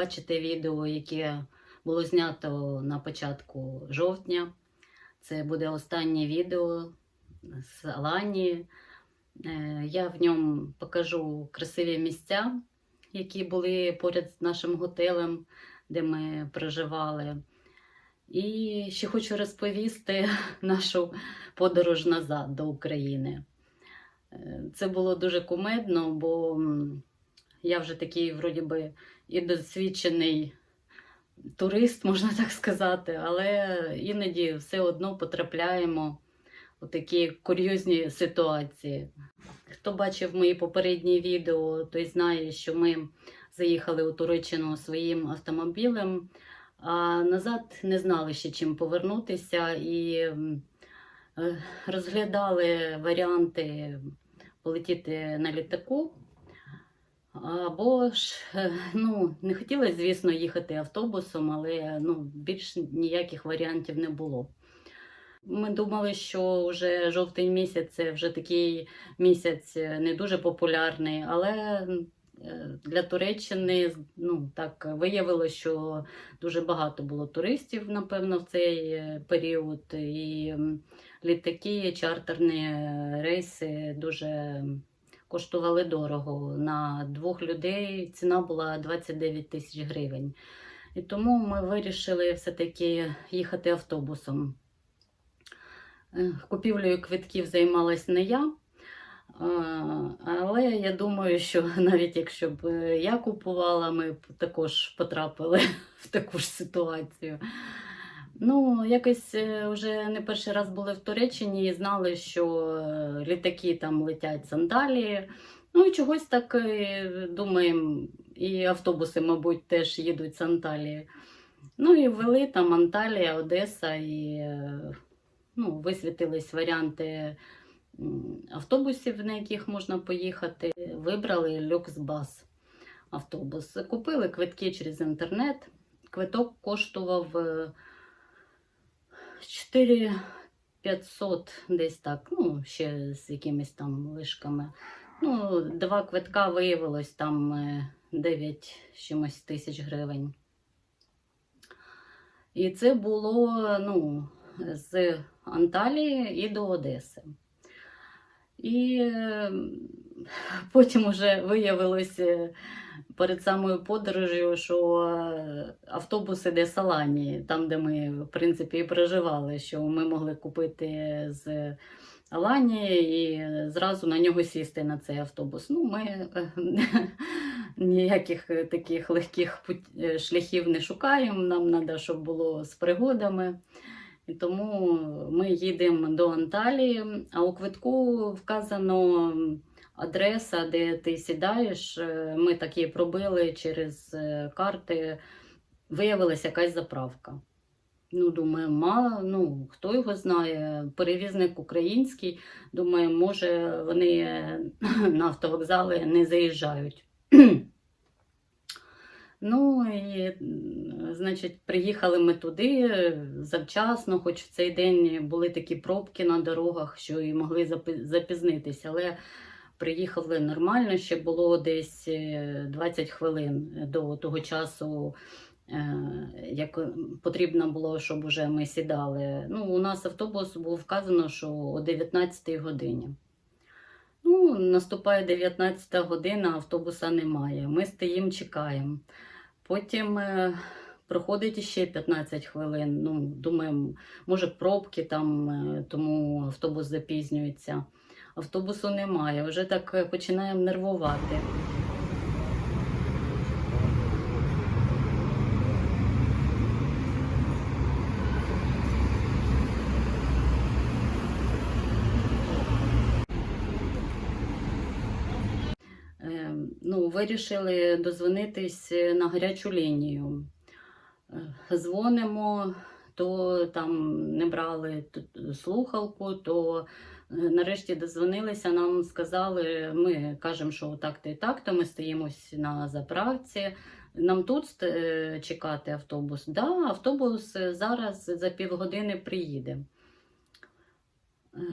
Побачите відео, яке було знято на початку жовтня. Це буде останнє відео з Аланії. Е, Я в ньому покажу красиві місця, які були поряд з нашим готелем, де ми проживали. І ще хочу розповісти нашу подорож назад до України. Е, Це було дуже кумедно, бо я вже такий, вроді би, і досвідчений турист, можна так сказати, але іноді все одно потрапляємо у такі курйозні ситуації. Хто бачив мої попередні відео, той знає, що ми заїхали у Туреччину своїм автомобілем, а назад не знали ще чим повернутися і е, розглядали варіанти полетіти на літаку. Або ж е, ну, не хотілося, звісно, їхати автобусом, але ну, більш ніяких варіантів не було. Ми думали, що вже жовтий місяць це вже такий місяць е, не дуже популярний, але е, для Туреччини ну, так виявилося, що дуже багато було туристів, напевно, в цей період. І літаки, чартерні рейси дуже коштували дорого. На двох людей ціна була 29 тисяч гривень. І тому ми вирішили все-таки їхати автобусом. Е, Купівлею квитків займалась не я. Але я думаю, що навіть якщо б е, я купувала, ми б також потрапили в таку ж ситуацію. Ну, якось е, вже не перший раз були в Туреччині і знали, що е, літаки там летять з Анталії. Ну і чогось так е, думаємо, і автобуси, мабуть, теж їдуть з Анталії. Ну і ввели там Анталія, Одеса, і ну, висвітились варіанти автобусів, на яких можна поїхати. Вибрали люкс-бас автобус. Купили квитки через інтернет. Квиток коштував. Е, 4500 десь так, ну, ще з якимись там вишками. Ну, два квитка виявилось там е, 9 чимось тисяч гривень. І це було ну, з Анталії і до Одеси. І е, потім вже виявилося перед самою подорожю, що е, автобус іде з Аланії, там, де ми, в принципі, і проживали, що ми могли купити з Аланії і зразу на нього сісти на цей автобус. Ну, ми е, ніяких таких легких е, шляхів не шукаємо. Нам треба, щоб було з пригодами. І тому ми їдемо до Анталії, а у квитку вказано адреса, де ти сідаєш. Е, Ми такі пробили через е, карти. Виявилася якась заправка. Ну, думаю, мало, ну, хто його знає, перевізник український. Думаю, може, вони на автовокзали не заїжджають. Ну і, значить, приїхали ми туди завчасно, хоч в цей день були такі пробки на дорогах, що і могли запізнитися. Але приїхали нормально, ще було десь е, 20 хвилин до того часу, е, як потрібно було, щоб уже ми сідали. Ну, у нас автобус був вказано, що о 19 годині. Ну, наступає 19 година, автобуса немає. Ми стоїмо, чекаємо. Потім е, проходить ще 15 хвилин. Ну, думаємо, може, пробки там, е, тому автобус запізнюється. Автобусу немає. Вже так е, починаємо нервувати. Е, ну, вирішили дозвонитись на гарячу лінію. Е, Дзвонимо, то там не брали слухалку, то е, нарешті дозвонилися, нам сказали, ми кажемо, що так-то і так-то, ми стоїмось на заправці. Нам тут е, чекати автобус. Да, автобус зараз за півгодини приїде. Е,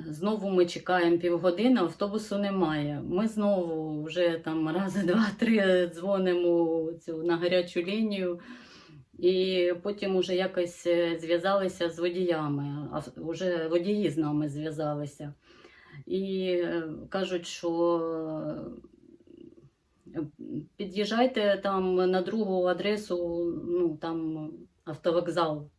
Знову ми чекаємо півгодини, автобусу немає. Ми знову вже там рази два-три дзвонимо цю, на гарячу лінію. І потім уже якось е, зв'язалися з водіями, а вже водії з нами зв'язалися. І е, кажуть, що е, під'їжджайте там на другу адресу, ну там автовокзал.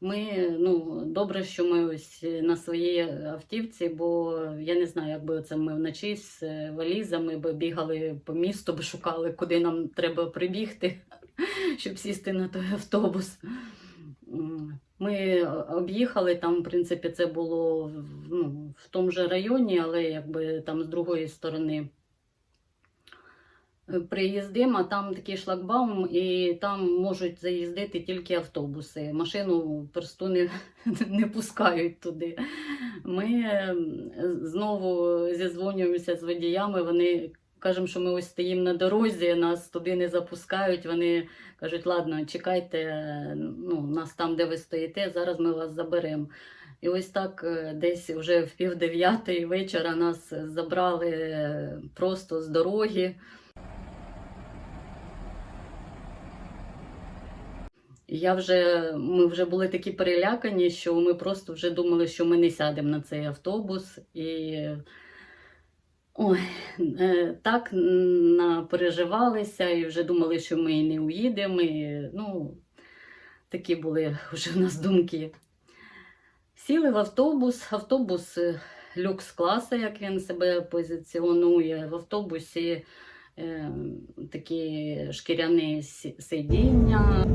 Ми, ну, добре, що ми ось на своїй автівці, бо я не знаю, якби це ми вночі з е, валізами би бігали по місту, би шукали, куди нам треба прибігти, щоб сісти на той автобус. Ми об'їхали там, в принципі, це було ну, в тому же районі, але якби там з другої сторони. Е, Приїздимо, а там такий шлагбаум, і там можуть заїздити тільки автобуси. Машину просту не, не пускають туди. Ми е, знову зізвонюємося з водіями. Вони кажемо, що ми ось стоїмо на дорозі, нас туди не запускають. Вони кажуть, ладно, чекайте, ну, нас там, де ви стоїте, зараз ми вас заберемо. І ось так е, десь вже в пів дев'ятої вечора нас забрали е, просто з дороги. Я вже, ми вже були такі перелякані, що ми просто вже думали, що ми не сядемо на цей автобус. І ой, е, так напереживалися і вже думали, що ми не уїдемо. І, ну, такі були вже в нас думки. Сіли в автобус, автобус е, люкс класу, як він себе позиціонує. В автобусі е, такі шкіряні сидіння.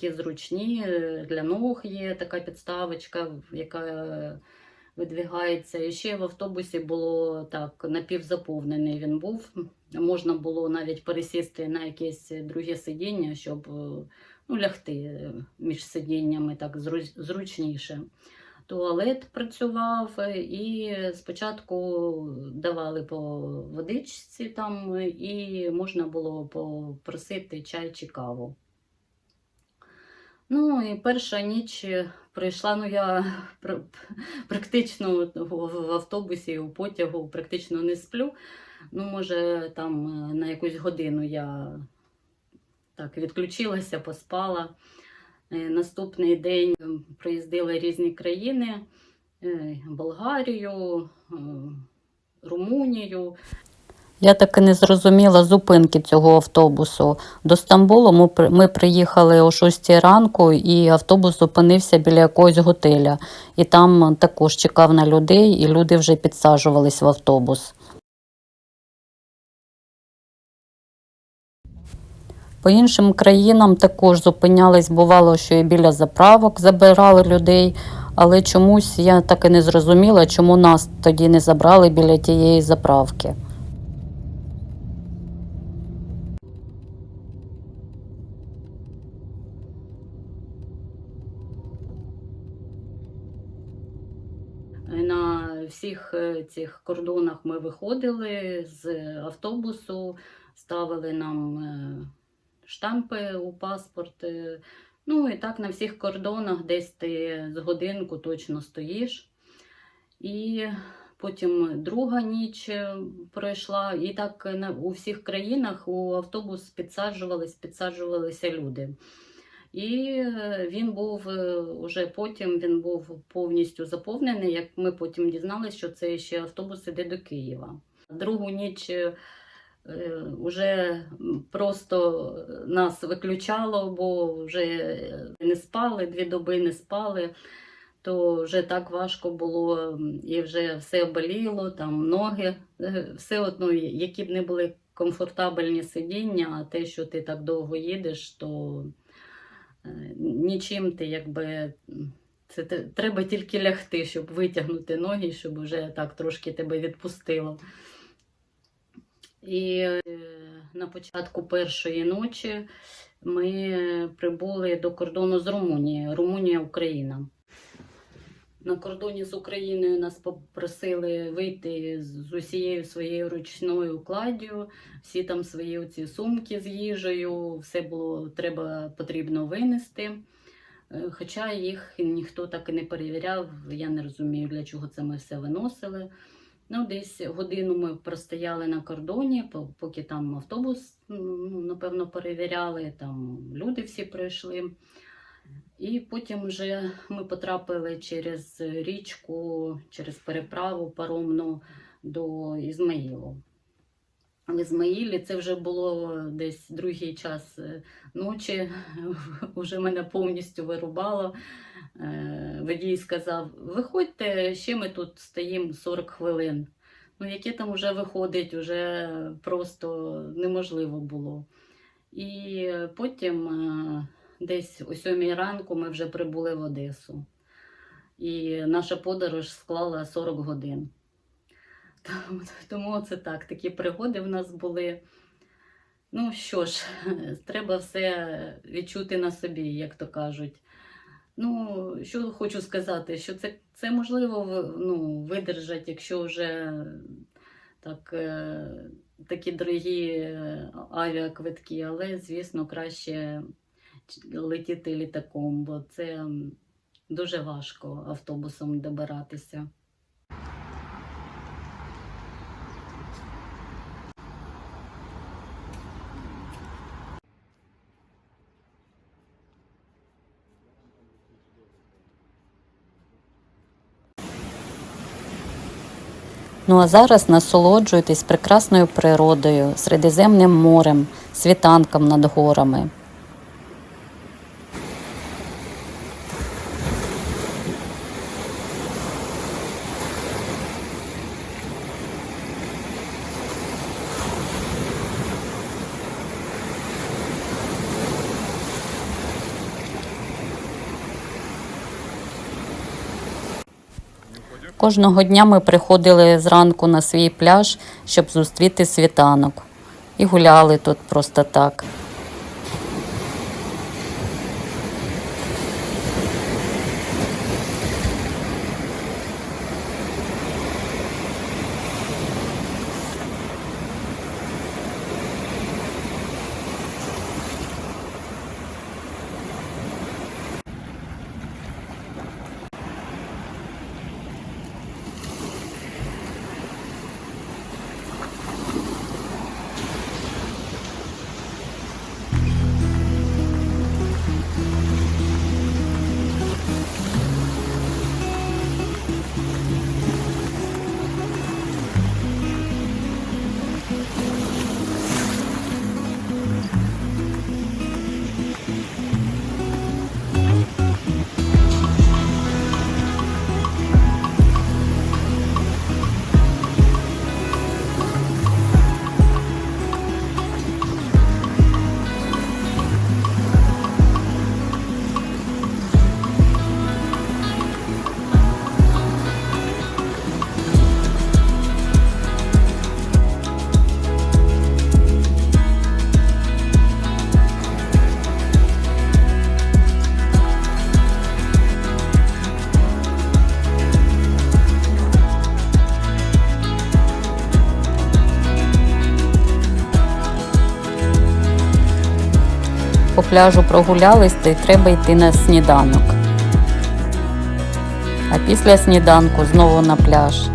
Такі зручні. е, Для ног є така підставочка, яка видвигається. І ще в автобусі було так, напівзаповнений він був. Можна було навіть пересісти на якесь друге сидіння, щоб е, ну, лягти е, між сидіннями так зручніше. Туалет працював, і спочатку давали по водичці там, і можна було попросити чай чи каву. Ну і перша ніч пройшла, ну я практично в автобусі, у потягу практично не сплю. Ну, може, там е, на якусь годину я так відключилася, поспала. Е, Наступний день е, різні країни: е, Болгарію, е, Румунію. Я так і не зрозуміла зупинки цього автобусу. До Стамбулу ми приїхали о 6 ранку, і автобус зупинився біля якогось готеля. І там також чекав на людей, і люди вже підсаджувались в автобус. По іншим країнам також зупинялись, бувало, що і біля заправок забирали людей, але чомусь я так і не зрозуміла, чому нас тоді не забрали біля тієї заправки. На всіх е, цих кордонах ми виходили з автобусу, ставили нам е, штампи у паспорт. е, Ну і так на всіх кордонах десь ти з годинку точно стоїш. І потім друга ніч пройшла, і так у всіх країнах у автобус підсаджувались, підсаджувалися люди. І е, він був е, уже потім він був повністю заповнений. Як ми потім дізналися, що це ще автобус іде до Києва. Другу ніч е, е, вже просто нас виключало, бо вже не спали, дві доби не спали. То вже так важко було, і вже все боліло, там ноги, все одно, які б не були комфортабельні сидіння, а те, що ти так довго їдеш, то нічим ти якби. Це треба тільки лягти, щоб витягнути ноги, щоб вже так трошки тебе відпустило. І е, на початку першої ночі ми прибули до кордону з Румунією. Румунія, Україна. На кордоні з Україною нас попросили вийти з усією своєю ручною кладдю, всі там свої оці сумки з їжею, все було треба потрібно винести. Е, Хоча їх ніхто так і не перевіряв, я не розумію, для чого це ми все виносили. Ну, десь годину ми простояли на кордоні, поки там автобус, ну, напевно, перевіряли, там люди всі прийшли. І потім вже ми потрапили через річку, через переправу паромну до Ізмаїлу. В Ізмаїлі це вже було десь другий час е, ночі, вже мене повністю вирубало. Е, Водій сказав: виходьте, ще ми тут стоїмо 40 хвилин. Ну, яке там вже виходить, вже просто неможливо було. І потім е, десь о 7 ранку ми вже прибули в Одесу. І наша подорож склала 40 годин. Тому- це так, такі пригоди в нас були. Ну що ж, треба все відчути на собі, як то кажуть. Ну, що хочу сказати, що це, це можливо ну, видержати, якщо вже так, е, такі дорогі е, авіаквитки, але, звісно, краще летіти літаком, бо це дуже важко автобусом добиратися. Ну а зараз насолоджуйтесь прекрасною природою, Середземним морем, світанком над горами. Кожного дня ми приходили зранку на свій пляж, щоб зустріти світанок. І гуляли тут просто так. Пляжу прогулялись, то й треба йти на сніданок. А після сніданку знову на пляж.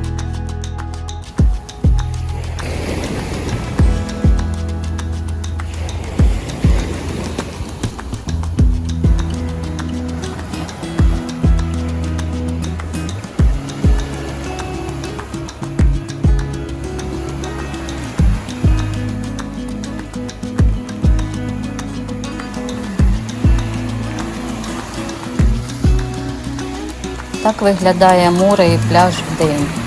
Так виглядає море і пляж вдень.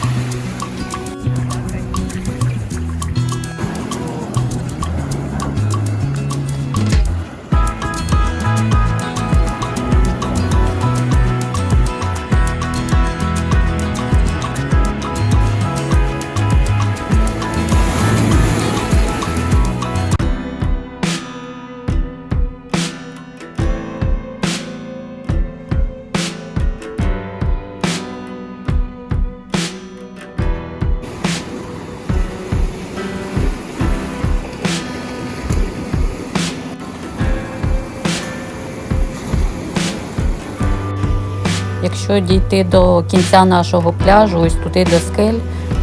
Якщо дійти до кінця нашого пляжу, ось туди до скель,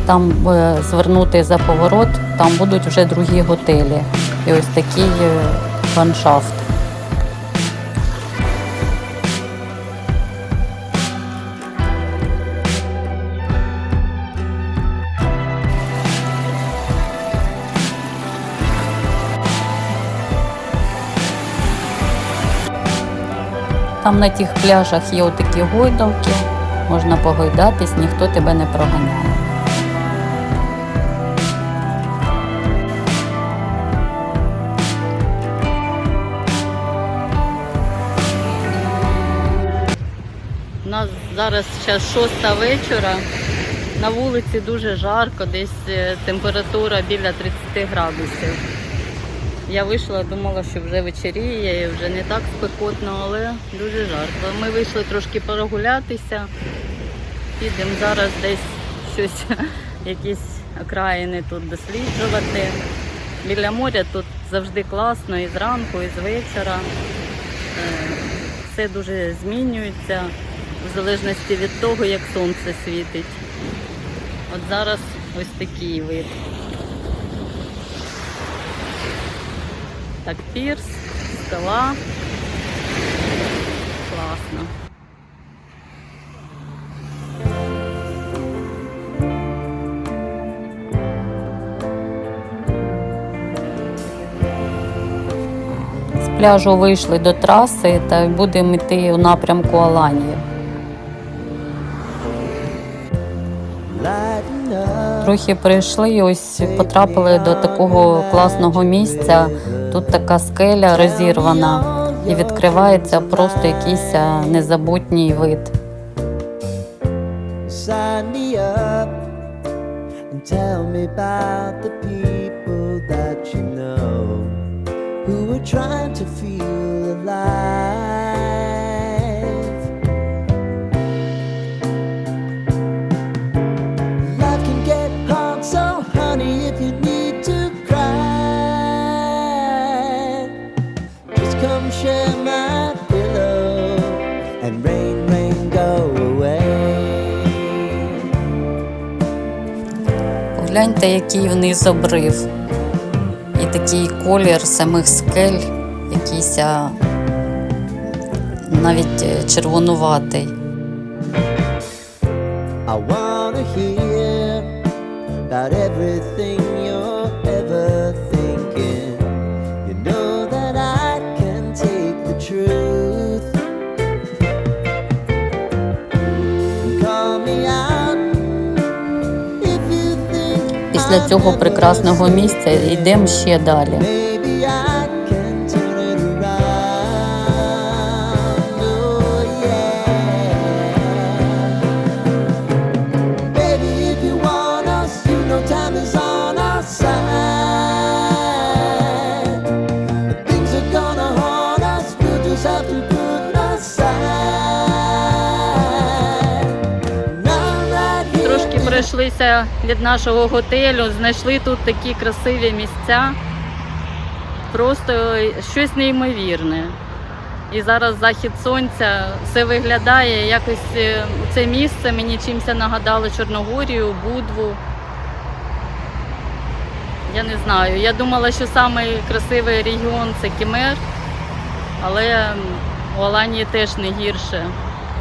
там е, звернути за поворот, там будуть вже другі готелі. І ось такий е, ландшафт. Там на тих пляжах є отакі гойдалки, можна погойдатись, ніхто тебе не проганяє. У нас зараз час шоста вечора. На вулиці дуже жарко, десь е, температура біля 30 градусів. Я вийшла, думала, що вже вечеріє і вже не так спекотно, але дуже жарко. Ми вийшли трошки прогулятися. Підемо зараз десь щось, якісь окраїни тут досліджувати. Біля моря тут завжди класно і зранку, і з вечора. Е, Все дуже змінюється в залежності від того, як сонце світить. От зараз ось такий вид. Так, пірс, скала. Класно. З пляжу вийшли до траси та будемо йти у напрямку Аланії. Трохи прийшли ось потрапили до такого класного місця. Тут така скеля розірвана і відкривається просто якийсь незабутній вид. Trying to feel alive. Pillow and rain, rain, go away. Гляньте, який вниз обрив. І такий колір самих скель, якийсь навіть е, червонуватий. Після цього прекрасного місця йдемо ще далі. Пройшлися від нашого готелю, знайшли тут такі красиві місця. Просто щось неймовірне. І зараз захід сонця все виглядає якось е, це місце мені чимось нагадало Чорногорію, Будву. Я не знаю. Я думала, що самий красивий регіон це Кімер, але у Аланії теж не гірше.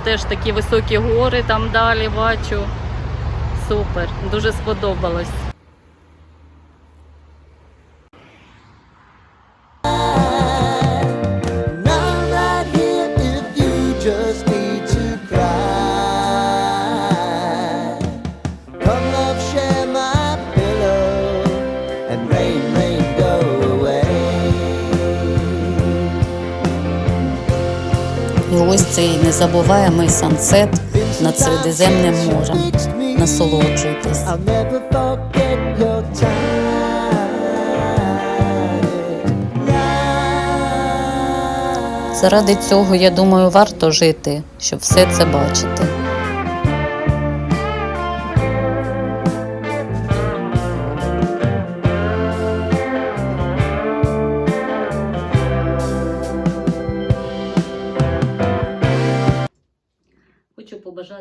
Теж такі високі гори там далі бачу. Супер, дуже сподобалось. І ось цей незабуваємий сансет над Середземним морем. Насолоджуйтесь. Заради цього, я думаю, варто жити, щоб все це бачити.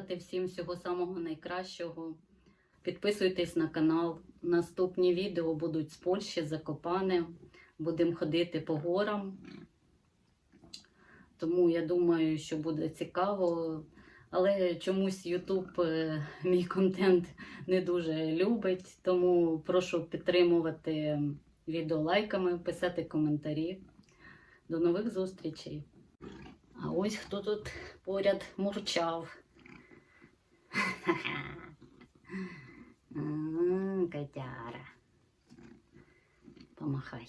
Побажати всім всього самого найкращого. Підписуйтесь на канал. Наступні відео будуть з Польщі, Закопане. Будемо ходити по горам. Тому я думаю, що буде цікаво. Але чомусь YouTube е, мій контент не дуже любить. Тому прошу підтримувати відео лайками, писати коментарі. До нових зустрічей. А ось хто тут поряд мурчав. Котяра. Помахай.